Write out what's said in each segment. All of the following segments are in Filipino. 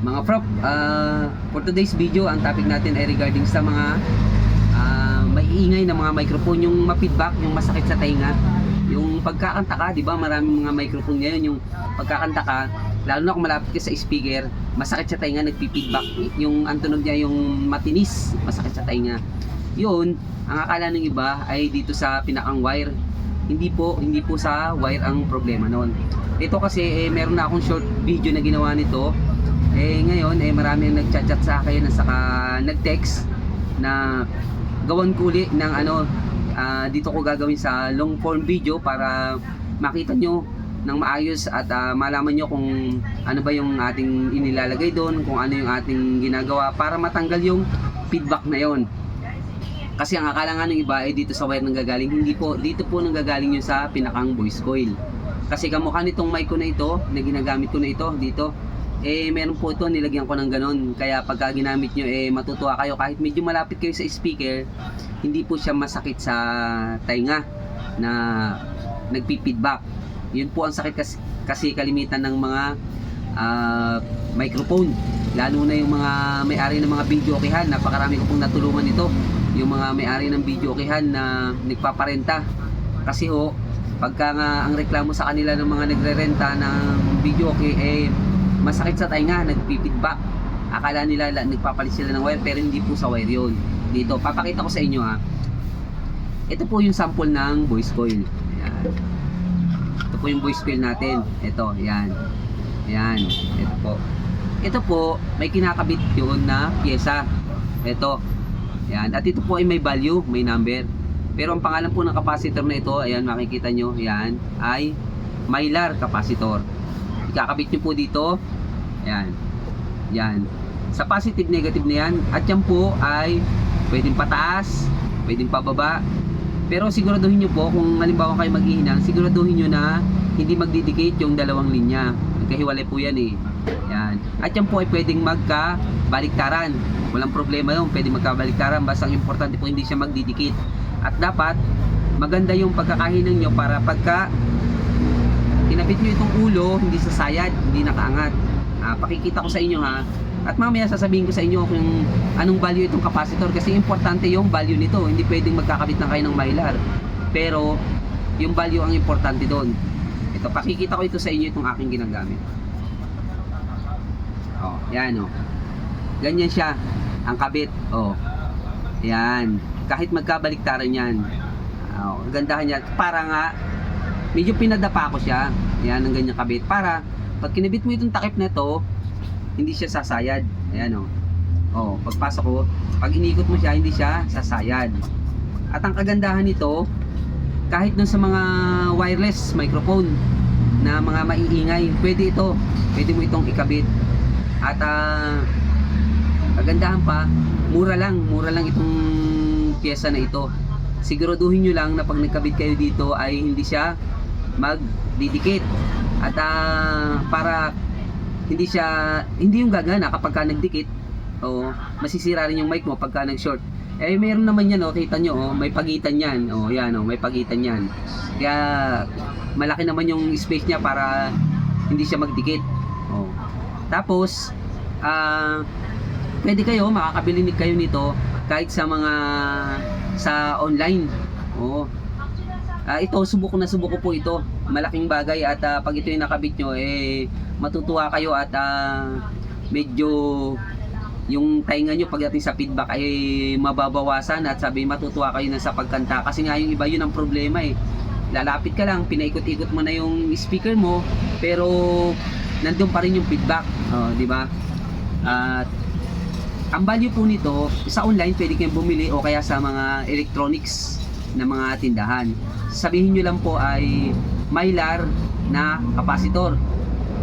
Mga prop, ah, for today's video, ang topic natin ay regarding sa mga ah, maiingay na mga microphone, yung ma-feedback, yung masakit sa tainga. Yung pagkakanta ka, di ba, maraming mga microphone ngayon, yung pagkakanta ka, lalo na kung malapit ka sa speaker, masakit sa tainga, nagpi-feedback. Yung ang tunog niya, yung matinis, masakit sa tainga. Yun, ang akala ng iba ay dito sa pinakang wire. Hindi po, hindi po sa wire ang problema noon. Ito kasi, eh, meron na akong short video na ginawa nito. Eh, ngayon, eh, marami ang nagchat-chat sa akin at saka nag-text na gawan ko uli ng ano, ah, dito ko gagawin sa long form video para makita nyo ng maayos at ah, malaman nyo kung ano ba yung ating inilalagay doon, kung ano yung ating ginagawa para matanggal yung feedback na yon. Kasi ang akala nga ng iba ay dito sa wire nanggagaling, hindi po, dito po nanggagaling yung sa pinakang voice coil. Kasi kamukha nitong mic ko na ito, na ginagamit ko na ito dito, eh meron po ito, nilagyan ko ng ganon. Kaya pagka ginamit nyo, eh matutuwa kayo kahit medyo malapit kayo sa speaker, hindi po siya masakit sa tainga na nagpi-feedback. Yun po ang sakit kasi, kasi kalimitan ng mga ah, microphone. Lalo na yung mga may-ari ng mga video okehan, napakarami ko pong natulungan ito. Yung mga may-ari ng video okehan na nagpaparenta. Kasi ho, pagka nga ang reklamo sa kanila ng mga nagre-renta ng video okay, eh masakit sa tainga, nagpi-feedback. Akala nila la- nagpapalit sila ng wire pero hindi po sa wire yun. Dito, papakita ko sa inyo ha. Ito po yung sample ng voice coil. Ayan. Ito po yung voice coil natin. Ito, yan. Yan. Ito po. Ito po, may kinakabit yun na pyesa. Ito. Yan. At ito po ay may value, may number. Pero ang pangalan po ng capacitor na ito, ayan makikita nyo, yan, ay Mylar capacitor. Ikakabit nyo po dito. Yan. Yan. Sa positive negative na yan. At yan po ay pwedeng pataas, pwedeng pababa. Pero siguraduhin nyo po kung halimbawa kayo maghihinang, siguraduhin nyo na hindi magdidikit yung dalawang linya. Magkahiwalay po yan eh. Yan. At yan po ay pwedeng magkabaliktaran. Walang problema yun, pwedeng magkabaliktaran. Basta ang importante po hindi siya magdidikit. At dapat maganda yung pagkakahinang nyo para pagka tinapit nyo itong ulo, hindi sasayad, hindi nakaangat. Ah, pakikita ko sa inyo ha. At mamaya sasabihin ko sa inyo kung anong value itong capacitor kasi importante yung value nito. Hindi pwedeng magkakabit na kayo ng mylar. Pero yung value ang importante doon. Ito, pakikita ko ito sa inyo itong aking ginagamit. Oh, yan oh. Ganyan siya ang kabit. Oh. Yan. Kahit magkabaliktaran yan. Oh, gandahan niya. Para nga medyo pinadapa ko siya. Yan ang ganyan kabit. Para pag kinabit mo itong takip na to, hindi siya sasayad. Ayan oh. Oh, pagpasok ko, pag inikot mo siya, hindi siya sasayad. At ang kagandahan nito, kahit dun sa mga wireless microphone na mga maiingay, pwede ito. Pwede mo itong ikabit. At ah, kagandahan pa, mura lang, mura lang itong pyesa na ito. Siguraduhin nyo lang na pag nagkabit kayo dito ay hindi siya magdidikit. At ah, para hindi siya hindi yung gagana kapag ka nagdikit o masisira rin yung mic mo pagka nag-short. Eh meron naman yan oh, kita nyo oh, may pagitan yan. Oh, yan oh, may pagitan yan. Kaya malaki naman yung space niya para hindi siya magdikit. Oh. Tapos ah pwede kayo makakabili kayo nito kahit sa mga sa online. Oo. Ah, ito subok na subok ko po ito. Malaking bagay at ah, pag ito yung nakabit nyo eh matutuwa kayo at ah, medyo yung tainga nyo pagdating sa feedback ay mababawasan at sabi matutuwa kayo na sa pagkanta. Kasi nga yung iba yun ang problema eh. Lalapit ka lang pinaikot-ikot mo na yung speaker mo pero nandun pa rin yung feedback. Oh, di ba? At ang value po nito sa online pwede kayong bumili o kaya sa mga electronics na mga tindahan sabihin nyo lang po ay Mylar na capacitor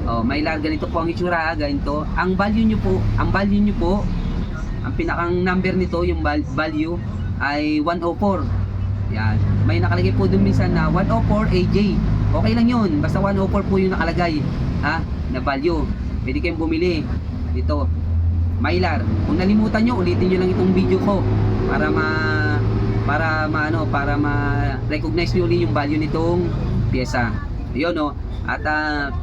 Oh, may lar ganito po ang itsura, ganito. Ang value nyo po, ang value nyo po, ang pinakang number nito, yung val- value ay 104. Yan. May nakalagay po dun minsan na 104 AJ. Okay lang yun. Basta 104 po yung nakalagay. Ha? Na value. Pwede kayong bumili. Dito. Mylar. Kung nalimutan nyo, ulitin nyo lang itong video ko. Para ma para maano para ma-recognize nyo ulit yung value nitong pyesa. Ayun no. At ah,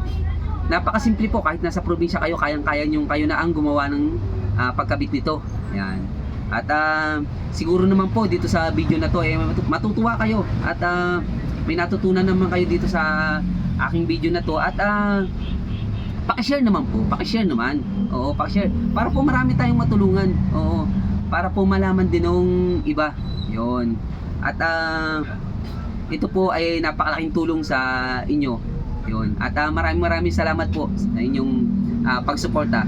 napakasimple po kahit nasa probinsya kayo, kayang-kaya yung kayo na ang gumawa ng ah, pagkabit nito. Yan. At ah, siguro naman po dito sa video na to eh matu- matutuwa kayo at ah, may natutunan naman kayo dito sa aking video na to at ah, paki-share naman po, paki-share naman. Oo, paki-share. Para po marami tayong matulungan. Oo. Para po malaman din ng iba. 'Yon. At ah, ito po ay napakalaking tulong sa inyo. 'Yon. At ah, maraming maraming salamat po sa inyong ah, pagsuporta.